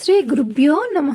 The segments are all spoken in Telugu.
శ్రీ గురుభ్యో నమ.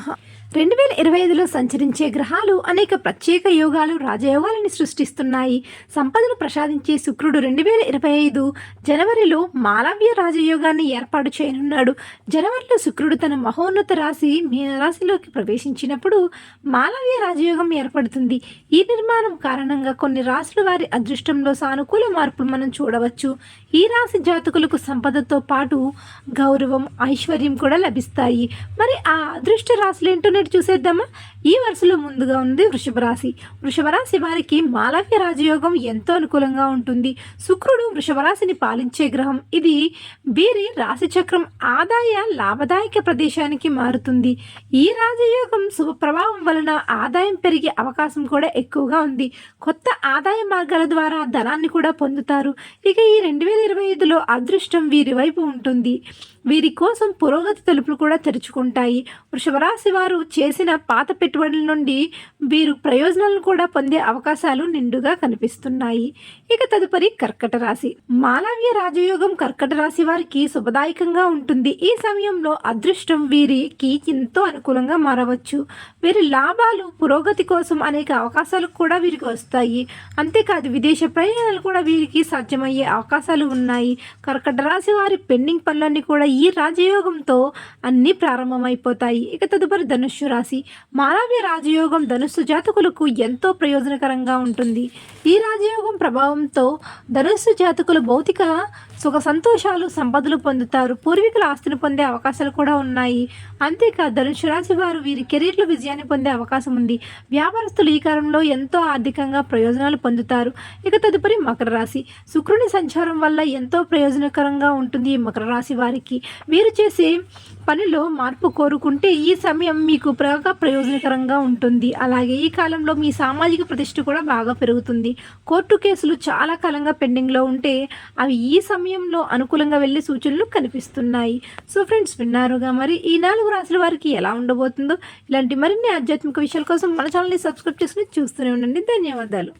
రెండు వేల ఇరవై ఐదులో సంచరించే గ్రహాలు అనేక ప్రత్యేక యోగాలు రాజయోగాలని సృష్టిస్తున్నాయి. సంపదను ప్రసాదించే శుక్రుడు రెండు వేల ఇరవై ఐదు జనవరిలో మాలవ్య రాజయోగాన్ని ఏర్పాటు చేయనున్నాడు. జనవరిలో శుక్రుడు తన మహోన్నత రాశి మీనరాశిలోకి ప్రవేశించినప్పుడు మాలవ్య రాజయోగం ఏర్పడుతుంది. ఈ నిర్మాణం కారణంగా కొన్ని రాశుల వారి అదృష్టంలో సానుకూల మార్పులు మనం చూడవచ్చు. ఈ రాశి జాతకులకు సంపదతో పాటు గౌరవం ఐశ్వర్యం కూడా లభిస్తాయి. మరి ఆ అదృష్ట రాశులు ఏంటో చూసేద్దామా? ఈ వరుసలో ముందుగా ఉంది వృషభ రాశి. వృషభ రాశి వారికి మాలవ్య రాజయోగం ఎంతో అనుకూలంగా ఉంటుంది. శుక్రుడు వృషభ రాశిని పాలించే గ్రహం. ఇది వీరి రాశిచక్రం ఆదాయ లాభదాయక ప్రదేశానికి మారుతుంది. ఈ రాజయోగం శుభ ప్రభావం వలన ఆదాయం పెరిగే అవకాశం కూడా ఎక్కువగా ఉంది. కొత్త ఆదాయ మార్గాల ద్వారా ధనాన్ని కూడా పొందుతారు. ఇక ఈ రెండు వేల ఇరవై ఐదులో అదృష్టం వీరి వైపు ఉంటుంది. వీరి కోసం పురోగతి తలుపులు కూడా తెరుచుకుంటాయి. వృషభ రాశి వారు చేసిన పాత పెట్టుబడుల నుండి వీరు ప్రయోజనాలను కూడా పొందే అవకాశాలు నిండుగా కనిపిస్తున్నాయి. ఇక తదుపరి కర్కట రాశి. మాలవ్య రాజయోగం కర్కట రాశి వారికి శుభదాయకంగా ఉంటుంది. ఈ సమయంలో అదృష్టం వీరికి ఎంతో అనుకూలంగా మారవచ్చు. వీరి లాభాలు పురోగతి కోసం అనేక అవకాశాలు కూడా వీరికి వస్తాయి. అంతేకాదు విదేశ ప్రయాణాలు కూడా వీరికి సాధ్యమయ్యే అవకాశాలు ఉన్నాయి. కర్కట రాశి వారి పెండింగ్ పనులన్నీ కూడా ఈ రాజయోగంతో అన్నీ ప్రారంభమైపోతాయి. ఇక తదుపరి ధనుస్సు రాశి. మానవ్య రాజయోగం ధనుస్సు జాతకులకు ఎంతో ప్రయోజనకరంగా ఉంటుంది. ఈ రాజయోగం ప్రభావంతో ధనుస్సు జాతకులు భౌతిక సుఖ సంతోషాలు సంపదలు పొందుతారు. పూర్వీకుల ఆస్తిని పొందే అవకాశాలు కూడా ఉన్నాయి. అంతేకాదు ధనుసు రాశి వారు వీరి కెరీర్లో విజయాన్ని పొందే అవకాశం ఉంది. వ్యాపారస్తులు ఈ కాలంలో ఎంతో ఆర్థికంగా ప్రయోజనాలు పొందుతారు. ఇక తదుపరి మకర రాశి. శుక్రుని సంచారం వల్ల ఎంతో ప్రయోజనకరంగా ఉంటుంది ఈ మకర రాశి వారికి. వీరు చేసే పనిలో మార్పు కోరుకుంటే ఈ సమయం మీకు బాగా ప్రయోజనకరంగా ఉంటుంది. అలాగే ఈ కాలంలో మీ సామాజిక ప్రతిష్ట కూడా బాగా పెరుగుతుంది. కోర్టు కేసులు చాలా కాలంగా పెండింగ్లో ఉంటే అవి ఈ సమయంలో అనుకూలంగా వెళ్ళే సూచనలు కనిపిస్తున్నాయి. సో ఫ్రెండ్స్ విన్నారుగా మరి ఈ నాలుగు రాశుల వారికి ఎలా ఉండబోతుందో ఇలాంటి మరిన్ని ఆధ్యాత్మిక విషయాల కోసం మన ఛానల్ని సబ్స్క్రైబ్ చేసుకుని చూస్తూనే ఉండండి. ధన్యవాదాలు.